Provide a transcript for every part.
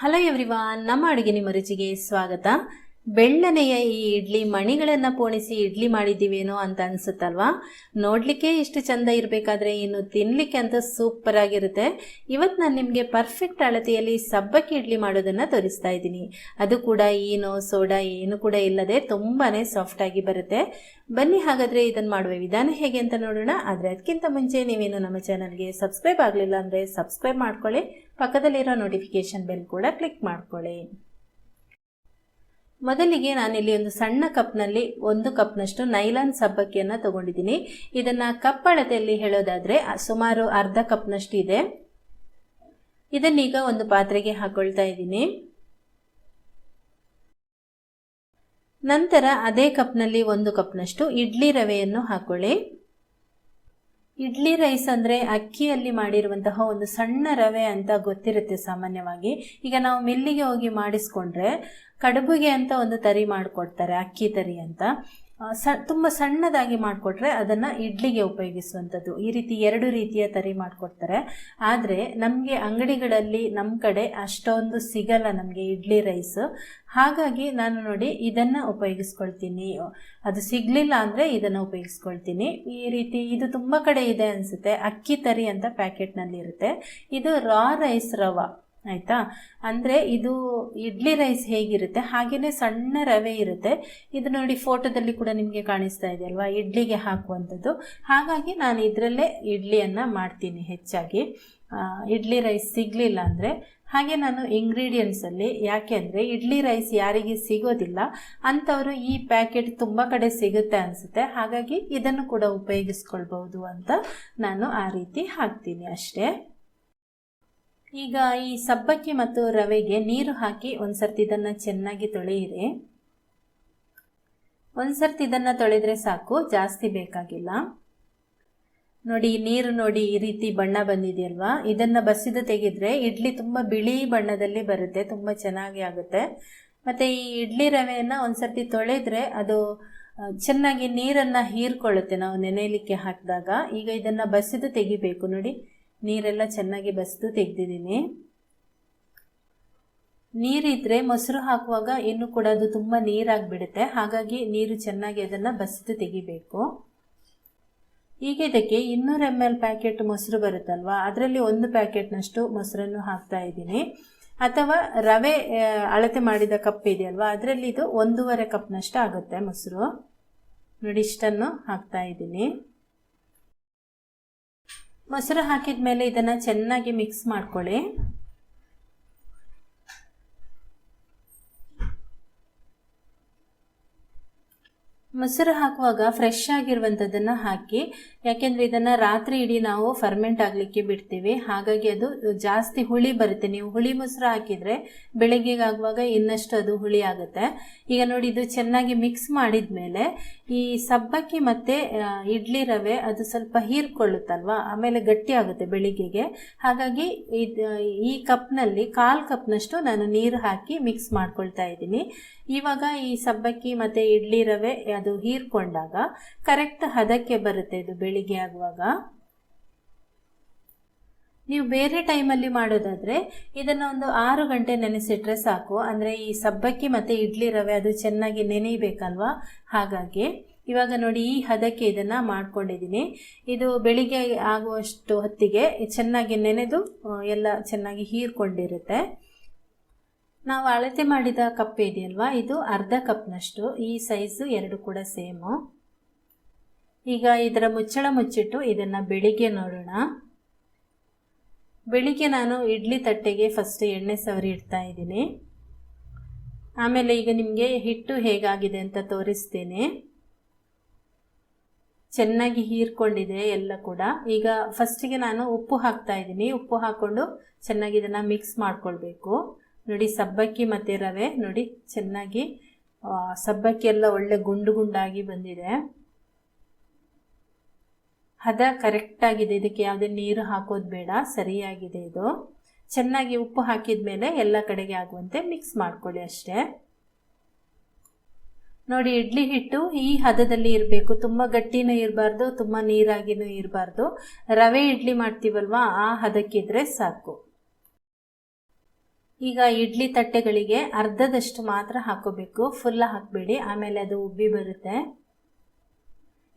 Hello everyone ನಮ್ಮ ಅಡುಗೆ ನಿಮ್ಮ ರುಚಿಗೆ ಸ್ವಾಗತ. ಬೆಳ್ಳನೆಯ ಈ ಇಡ್ಲಿ, ಮಣಿಗಳನ್ನು ಪೋಣಿಸಿ ಇಡ್ಲಿ ಮಾಡಿದ್ದೀವೇನೋ ಅಂತ ಅನ್ಸುತ್ತಲ್ವಾ? ನೋಡಲಿಕ್ಕೆ ಇಷ್ಟು ಚಂದ ಇರಬೇಕಾದ್ರೆ ಇನ್ನು ತಿನ್ನಲಿಕ್ಕೆ ಅಂತ ಸೂಪರ್ ಆಗಿರುತ್ತೆ. ಇವತ್ತು ನಾನು ನಿಮಗೆ ಪರ್ಫೆಕ್ಟ್ ಅಳತೆಯಲ್ಲಿ ಸಬ್ಬಕ್ಕಿ ಇಡ್ಲಿ ಮಾಡೋದನ್ನು ತೋರಿಸ್ತಾ ಇದ್ದೀನಿ. ಅದು ಕೂಡ ಏನು ಸೋಡಾ ಏನು ಕೂಡ ಇಲ್ಲದೆ ತುಂಬಾ ಆಗಿ ಬರುತ್ತೆ. ಬನ್ನಿ ಹಾಗಾದರೆ ಇದನ್ನು ಮಾಡುವ ವಿಧಾನ ಹೇಗೆ ಅಂತ ನೋಡೋಣ. ಆದರೆ ಅದಕ್ಕಿಂತ ಮುಂಚೆ ನೀವೇನು ನಮ್ಮ ಚಾನಲ್ಗೆ ಸಬ್ಸ್ಕ್ರೈಬ್ ಆಗಲಿಲ್ಲ ಅಂದರೆ ಸಬ್ಸ್ಕ್ರೈಬ್ ಮಾಡ್ಕೊಳ್ಳಿ. ಪಕ್ಕದಲ್ಲಿರೋ ನೋಟಿಫಿಕೇಶನ್ ಬೆಲ್ ಕೂಡ ಕ್ಲಿಕ್ ಮಾಡ್ಕೊಳ್ಳಿ. ಮೊದಲಿಗೆ ನಾನಿಲ್ಲಿ ಒಂದು ಸಣ್ಣ ಕಪ್ನಲ್ಲಿ ಒಂದು ಕಪ್ನಷ್ಟು ನೈಲಾನ್ ಸಬ್ಬಕ್ಕಿಯನ್ನು ತಗೊಂಡಿದ್ದೀನಿ. ಇದನ್ನು ಕಪ್ ಅಳತೆಯಲ್ಲಿ ಹೇಳೋದಾದರೆ ಸುಮಾರು ಅರ್ಧ ಕಪ್ನಷ್ಟು ಇದೆ ಇದನ್ನೀಗ ಒಂದು ಪಾತ್ರೆಗೆ ಹಾಕೊಳ್ತಾ ಇದ್ದೀನಿ. ನಂತರ ಅದೇ ಕಪ್ನಲ್ಲಿ ಒಂದು ಕಪ್ನಷ್ಟು ಇಡ್ಲಿ ರವೆಯನ್ನು ಹಾಕೊಳ್ಳಿ. ಇಡ್ಲಿ ರೈಸ್ ಅಂದರೆ ಅಕ್ಕಿಯಲ್ಲಿ ಮಾಡಿರುವಂತಹ ಒಂದು ಸಣ್ಣ ರವೆ ಅಂತ ಗೊತ್ತಿರುತ್ತೆ ಸಾಮಾನ್ಯವಾಗಿ. ಈಗ ನಾವು ಮಿಲ್ಲಿಗೆ ಹೋಗಿ ಮಾಡಿಸ್ಕೊಂಡ್ರೆ ಕಡುಬುಗೆ ಅಂತ ಒಂದು ತರಿ ಮಾಡಿಕೊಡ್ತಾರೆ, ಅಕ್ಕಿ ತರಿ ಅಂತ. ಸ, ತುಂಬ ಸಣ್ಣದಾಗಿ ಮಾಡಿಕೊಟ್ರೆ ಅದನ್ನು ಇಡ್ಲಿಗೆ ಉಪಯೋಗಿಸುವಂಥದ್ದು. ಈ ರೀತಿ ಎರಡು ರೀತಿಯ ತರಿ ಮಾಡಿಕೊಡ್ತಾರೆ. ಆದರೆ ನಮಗೆ ಅಂಗಡಿಗಳಲ್ಲಿ ನಮ್ಮ ಕಡೆ ಅಷ್ಟೊಂದು ಸಿಗಲ್ಲ ನಮಗೆ ಇಡ್ಲಿ ರೈಸ್. ಹಾಗಾಗಿ ನಾನು ನೋಡಿ ಇದನ್ನು ಉಪಯೋಗಿಸ್ಕೊಳ್ತೀನಿ. ಅದು ಸಿಗಲಿಲ್ಲ ಅಂದರೆ ಇದನ್ನು ಉಪಯೋಗಿಸ್ಕೊಳ್ತೀನಿ. ಈ ರೀತಿ ಇದು ತುಂಬ ಕಡೆ ಇದೆ ಅನಿಸುತ್ತೆ. ಅಕ್ಕಿ ತರಿ ಅಂತ ಪ್ಯಾಕೆಟ್ನಲ್ಲಿ ಇರುತ್ತೆ ಇದು ರಾ ರೈಸ್ ರವ. ಆಯಿತಾ? ಅಂದರೆ ಇದು ಇಡ್ಲಿ ರೈಸ್ ಹೇಗಿರುತ್ತೆ? ಹಾಗೆಯೇ ಸಣ್ಣ ರವೆ ಇರುತ್ತೆ. ಇದು ನೋಡಿ ಫೋಟೋದಲ್ಲಿ ಕೂಡ ನಿಮಗೆ ಕಾಣಿಸ್ತಾ ಇದೆ ಅಲ್ವಾ? ಇಡ್ಲಿಗೆ ಹಾಕುವಂಥದ್ದು. ಹಾಗಾಗಿ ನಾನು ಇದರಲ್ಲೇ ಇಡ್ಲಿಯನ್ನು ಮಾಡ್ತೀನಿ ಹೆಚ್ಚಾಗಿ. ಇಡ್ಲಿ ರೈಸ್ ಸಿಗಲಿಲ್ಲ ಅಂದರೆ, ಹಾಗೆ ನಾನು ಇಂಗ್ರೀಡಿಯೆಂಟ್ಸಲ್ಲಿ ಯಾಕೆ ಅಂದರೆ, ಇಡ್ಲಿ ರೈಸ್ ಯಾರಿಗೆ ಸಿಗೋದಿಲ್ಲ, ಅಂಥವರು ಈ ಪ್ಯಾಕೆಟ್ ತುಂಬ ಕಡೆ ಸಿಗುತ್ತೆ ಅನಿಸುತ್ತೆ. ಹಾಗಾಗಿ ಇದನ್ನು ಕೂಡ ಉಪಯೋಗಿಸ್ಕೊಳ್ಬೋದು ಅಂತ ನಾನು ಆ ರೀತಿ ಹಾಕ್ತೀನಿ ಅಷ್ಟೇ. ಈಗ ಈ ಸಬ್ಬಕ್ಕಿ ಮತ್ತು ರವೆಗೆ ನೀರು ಹಾಕಿ ಒಂದು ಸರ್ತಿ ಇದನ್ನು ಚೆನ್ನಾಗಿ ತೊಳೆಯಿರಿ. ಒಂದು ಸರ್ತಿ ಇದನ್ನು ತೊಳೆದ್ರೆ ಸಾಕು, ಜಾಸ್ತಿ ಬೇಕಾಗಿಲ್ಲ. ನೋಡಿ, ನೀರು ನೋಡಿ ಈ ರೀತಿ ಬಣ್ಣ ಬಂದಿದೆಯಲ್ವಾ? ಇದನ್ನು ಬಸಿದು ತೆಗೆದ್ರೆ ಇಡ್ಲಿ ತುಂಬ ಬಿಳಿ ಬಣ್ಣದಲ್ಲಿ ಬರುತ್ತೆ, ತುಂಬ ಚೆನ್ನಾಗಿ ಆಗುತ್ತೆ. ಮತ್ತು ಈ ಇಡ್ಲಿ ರವೆಯನ್ನು ಒಂದು ಸರ್ತಿ ತೊಳೆದ್ರೆ ಅದು ಚೆನ್ನಾಗಿ ನೀರನ್ನು ಹೀರ್ಕೊಳ್ಳುತ್ತೆ. ನಾವು ನೆನೆಯಲಿಕ್ಕೆ ಹಾಕಿದಾಗ ಈಗ ಇದನ್ನು ಬಸಿದು ತೆಗಿಬೇಕು. ನೋಡಿ ನೀರೆಲ್ಲ ಚೆನ್ನಾಗಿ ಬಸಿದು ತೆಗೆದಿದ್ದೀನಿ. ನೀರಿದ್ರೆ ಮೊಸರು ಹಾಕುವಾಗ ಇನ್ನು ಕೂಡ ಅದು ತುಂಬ ನೀರಾಗಿಬಿಡುತ್ತೆ. ಹಾಗಾಗಿ ನೀರು ಚೆನ್ನಾಗಿ ಅದನ್ನು ಬಸಿದು ತೆಗಿಬೇಕು. ಈಗ ಇದಕ್ಕೆ ಇನ್ನೂರು ಎಂ ಎಲ್ ಪ್ಯಾಕೆಟ್ ಮೊಸರು ಬರುತ್ತಲ್ವ? ಅದರಲ್ಲಿ ಒಂದು ಪ್ಯಾಕೆಟ್ನಷ್ಟು ಮೊಸರನ್ನು ಹಾಕ್ತಾ ಇದ್ದೀನಿ. ಅಥವಾ ರವೆ ಅಳತೆ ಮಾಡಿದ ಕಪ್ ಇದೆಯಲ್ವಾ? ಅದರಲ್ಲಿ ಇದು ಒಂದೂವರೆ ಕಪ್ನಷ್ಟು ಆಗುತ್ತೆ ಮೊಸರು. ನೋಡಿ, ಇಷ್ಟನ್ನು ಹಾಕ್ತಾ ಇದ್ದೀನಿ. ಮೊಸರು ಹಾಕಿದ ಮೇಲೆ ಇದನ್ನು ಚೆನ್ನಾಗಿ ಮಿಕ್ಸ್ ಮಾಡ್ಕೊಳ್ಳಿ. ಮೊಸರು ಹಾಕುವಾಗ ಫ್ರೆಶ್ ಆಗಿರುವಂಥದ್ದನ್ನು ಹಾಕಿ, ಯಾಕೆಂದರೆ ಇದನ್ನು ರಾತ್ರಿ ಇಡೀ ನಾವು ಫರ್ಮೆಂಟ್ ಆಗಲಿಕ್ಕೆ ಬಿಡ್ತೀವಿ. ಹಾಗಾಗಿ ಅದು ಜಾಸ್ತಿ ಹುಳಿ ಬರುತ್ತೆ. ನೀವು ಹುಳಿ ಮೊಸರು ಹಾಕಿದರೆ ಬೆಳಗ್ಗೆಗೆ ಆಗುವಾಗ ಇನ್ನಷ್ಟು ಅದು ಹುಳಿ ಆಗುತ್ತೆ. ಈಗ ನೋಡಿ, ಇದು ಚೆನ್ನಾಗಿ ಮಿಕ್ಸ್ ಮಾಡಿದ ಮೇಲೆ ಈ ಸಬ್ಬಕ್ಕಿ ಮತ್ತು ಇಡ್ಲಿ ರವೆ ಅದು ಸ್ವಲ್ಪ ಹೀರ್ಕೊಳ್ಳುತ್ತಲ್ವ? ಆಮೇಲೆ ಗಟ್ಟಿ ಆಗುತ್ತೆ ಬೆಳಿಗ್ಗೆಗೆ. ಹಾಗಾಗಿ ಇದು, ಈ ಕಪ್ನಲ್ಲಿ ಕಾಲು ಕಪ್ನಷ್ಟು ನಾನು ನೀರು ಹಾಕಿ ಮಿಕ್ಸ್ ಮಾಡ್ಕೊಳ್ತಾ ಇದ್ದೀನಿ. ಇವಾಗ ಈ ಸಬ್ಬಕ್ಕಿ ಮತ್ತು ಇಡ್ಲಿ ರವೆ ಅದು ಹೀರ್ಕೊಂಡಾಗ ಕರೆಕ್ಟ್ ಹದಕ್ಕೆ ಬರುತ್ತೆ ಇದು ಬೆಳಿಗ್ಗೆ ಆಗುವಾಗ. ನೀವು ಬೇರೆ ಟೈಮಲ್ಲಿ ಮಾಡೋದಾದರೆ ಇದನ್ನು ಒಂದು ಆರು ಗಂಟೆ ನೆನೆಸಿಟ್ರೆ ಸಾಕು. ಅಂದರೆ ಈ ಸಬ್ಬಕ್ಕಿ ಮತ್ತು ಇಡ್ಲಿ ರವೆ ಅದು ಚೆನ್ನಾಗಿ ನೆನೆಯಬೇಕಲ್ವಾ? ಹಾಗಾಗಿ ಇವಾಗ ನೋಡಿ ಈ ಹದಕ್ಕೆ ಇದನ್ನು ಮಾಡ್ಕೊಂಡಿದ್ದೀನಿ. ಇದು ಬೆಳಿಗ್ಗೆ ಆಗುವಷ್ಟು ಹೊತ್ತಿಗೆ ಚೆನ್ನಾಗಿ ನೆನೆದು ಎಲ್ಲ ಚೆನ್ನಾಗಿ ಹೀರ್ಕೊಂಡಿರುತ್ತೆ. ನಾವು ಅಳತೆ ಮಾಡಿದ ಕಪ್ ಇದೆಯಲ್ವಾ? ಇದು ಅರ್ಧ ಕಪ್ನಷ್ಟು. ಈ ಸೈಜು ಎರಡು ಕೂಡ ಸೇಮು. ಈಗ ಇದರ ಮುಚ್ಚಳ ಮುಚ್ಚಿಟ್ಟು ಇದನ್ನು ಬೆಳಿಗ್ಗೆ ನೋಡೋಣ. ಬೆಳಿಗ್ಗೆ ನಾನು ಇಡ್ಲಿ ತಟ್ಟೆಗೆ ಫಸ್ಟ್ ಎಣ್ಣೆ ಸವರಿ ಇಡ್ತಾ ಇದ್ದೀನಿ. ಆಮೇಲೆ ಈಗ ನಿಮಗೆ ಹಿಟ್ಟು ಹೇಗಾಗಿದೆ ಅಂತ ತೋರಿಸ್ತೇನೆ. ಚೆನ್ನಾಗಿ ಹೀರ್ಕೊಂಡಿದೆ ಎಲ್ಲ ಕೂಡ. ಈಗ ಫಸ್ಟಿಗೆ ನಾನು ಉಪ್ಪು ಹಾಕ್ತಾ ಇದ್ದೀನಿ. ಉಪ್ಪು ಹಾಕ್ಕೊಂಡು ಚೆನ್ನಾಗಿ ಇದನ್ನು ಮಿಕ್ಸ್ ಮಾಡ್ಕೊಳ್ಬೇಕು. ನೋಡಿ ಸಬ್ಬಕ್ಕಿ ಮತ್ತು ರವೆ ನೋಡಿ ಚೆನ್ನಾಗಿ ಸಬ್ಬಕ್ಕಿ ಎಲ್ಲ ಒಳ್ಳೆ ಗುಂಡು ಗುಂಡಾಗಿ ಬಂದಿದೆ. ಹದ ಕರೆಕ್ಟಾಗಿದೆ ಇದಕ್ಕೆ ಯಾವುದೇ ನೀರು ಹಾಕೋದು ಬೇಡ, ಸರಿಯಾಗಿದೆ ಇದು. ಚೆನ್ನಾಗಿ ಉಪ್ಪು ಹಾಕಿದ ಮೇಲೆ ಎಲ್ಲ ಕಡೆಗೆ ಆಗುವಂತೆ ಮಿಕ್ಸ್ ಮಾಡ್ಕೊಳ್ಳಿ ಅಷ್ಟೇ. ನೋಡಿ ಇಡ್ಲಿ ಹಿಟ್ಟು ಈ ಹದದಲ್ಲಿ ಇರಬೇಕು. ತುಂಬ ಗಟ್ಟಿನೂ ಇರಬಾರ್ದು, ತುಂಬ ನೀರಾಗಿನೂ ಇರಬಾರ್ದು. ರವೆ ಇಡ್ಲಿ ಮಾಡ್ತೀವಲ್ವಾ, ಆ ಹದಕ್ಕಿದ್ರೆ ಸಾಕು. ಈಗ ಇಡ್ಲಿ ತಟ್ಟೆಗಳಿಗೆ ಅರ್ಧದಷ್ಟು ಮಾತ್ರ ಹಾಕೋಬೇಕು. ಫುಲ್ಲ ಹಾಕಬೇಡಿ. ಆಮೇಲೆ ಅದು ಉಬ್ಬಿ ಬರುತ್ತೆ.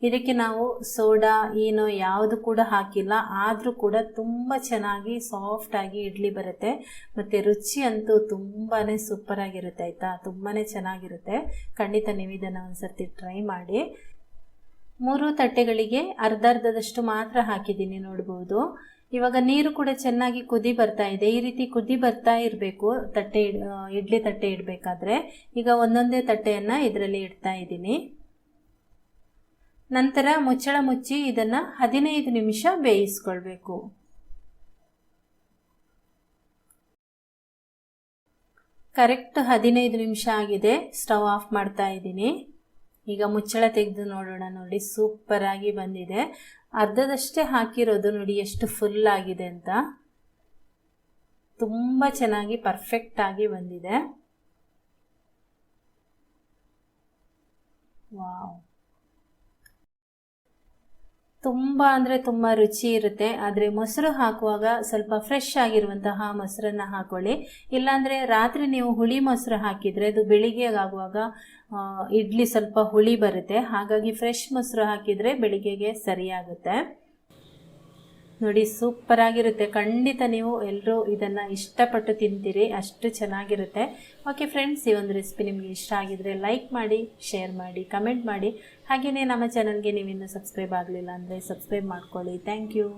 ಇದಕ್ಕೆ ನಾವು ಸೋಡಾ, ಏನೋ ಯಾವುದು ಕೂಡ ಹಾಕಿಲ್ಲ. ಆದರೂ ಕೂಡ ತುಂಬ ಚೆನ್ನಾಗಿ ಸಾಫ್ಟಾಗಿ ಇಡ್ಲಿ ಬರುತ್ತೆ. ಮತ್ತು ರುಚಿ ಅಂತೂ ತುಂಬಾ ಸೂಪರಾಗಿರುತ್ತೆ ಆಯಿತಾ? ತುಂಬಾ ಚೆನ್ನಾಗಿರುತ್ತೆ. ಖಂಡಿತ ನೀವು ಇದನ್ನು ಒಂದು ಸರ್ತಿ ಟ್ರೈ ಮಾಡಿ. ಮೂರು ತಟ್ಟೆಗಳಿಗೆ ಅರ್ಧ ಅರ್ಧದಷ್ಟು ಮಾತ್ರ ಹಾಕಿದ್ದೀನಿ, ನೋಡ್ಬೋದು. ಇವಾಗ ನೀರು ಕೂಡ ಚೆನ್ನಾಗಿ ಕುದಿ ಬರ್ತಾ ಇದೆ. ಈ ರೀತಿ ಕುದಿ ಬರ್ತಾ ಇರಬೇಕು, ತಟ್ಟೆ ಇಡ್ಲಿ ತಟ್ಟೆ ಇಡಬೇಕಾದ್ರೆ. ಈಗ ಒಂದೊಂದೇ ತಟ್ಟೆಯನ್ನು ಇದರಲ್ಲಿ ಇಡ್ತಾ ಇದ್ದೀನಿ. ನಂತರ ಮುಚ್ಚಳ ಮುಚ್ಚಿ ಇದನ್ನು ಹದಿನೈದು ನಿಮಿಷ ಬೇಯಿಸ್ಕೊಳ್ಬೇಕು. ಕರೆಕ್ಟ್ ಹದಿನೈದು ನಿಮಿಷ ಆಗಿದೆ. ಸ್ಟವ್ ಆಫ್ ಮಾಡ್ತಾ ಇದ್ದೀನಿ. ಈಗ ಮುಚ್ಚಳ ತೆಗೆದು ನೋಡೋಣ ನೋಡಿ. ಸೂಪರಾಗಿ ಬಂದಿದೆ. ಅರ್ಧದಷ್ಟೇ ಹಾಕಿರೋದು ನೋಡಿ ಎಷ್ಟು ಫುಲ್ ಆಗಿದೆ ಅಂತ. ತುಂಬ ಚೆನ್ನಾಗಿ ಪರ್ಫೆಕ್ಟ್ ಆಗಿ ಬಂದಿದೆ. ವಾವ್. ತುಂಬ ಅಂದರೆ ತುಂಬ ರುಚಿ ಇರುತ್ತೆ. ಆದರೆ ಮೊಸರು ಹಾಕುವಾಗ ಸ್ವಲ್ಪ ಫ್ರೆಶ್ ಆಗಿರುವಂತಹ ಮೊಸರನ್ನು ಹಾಕೊಳ್ಳಿ. ಇಲ್ಲಾಂದರೆ ರಾತ್ರಿ ನೀವು ಹುಳಿ ಮೊಸರು ಹಾಕಿದರೆ ಅದು ಬೆಳಿಗ್ಗೆ ಆಗುವಾಗ ಇಡ್ಲಿ ಸ್ವಲ್ಪ ಹುಳಿ ಬರುತ್ತೆ. ಹಾಗಾಗಿ ಫ್ರೆಶ್ ಮೊಸರು ಹಾಕಿದರೆ ಬೆಳಿಗ್ಗೆಗೆ ಸರಿಯಾಗುತ್ತೆ. ನೋಡಿ ಸೂಪರಾಗಿರುತ್ತೆ ಖಂಡಿತ ನೀವು ಎಲ್ಲರೂ ಇದನ್ನು ಇಷ್ಟಪಟ್ಟು ತಿಂತೀರಿ. ಅಷ್ಟು ಚೆನ್ನಾಗಿರುತ್ತೆ. ಓಕೆ ಫ್ರೆಂಡ್ಸ್ ಈ ಒಂದು ರೆಸಿಪಿ ನಿಮಗೆ ಇಷ್ಟ ಆಗಿದ್ರೆ ಲೈಕ್ ಮಾಡಿ ಶೇರ್ ಮಾಡಿ ಕಮೆಂಟ್ ಮಾಡಿ. ಹಾಗೆಯೇ ನಮ್ಮ ಚಾನಲ್ಗೆ ನೀವಿನ್ನೂ ಸಬ್ಸ್ಕ್ರೈಬ್ ಆಗಲಿಲ್ಲ ಅಂದರೆ ಸಬ್ಸ್ಕ್ರೈಬ್ ಮಾಡ್ಕೊಳ್ಳಿ. Thank you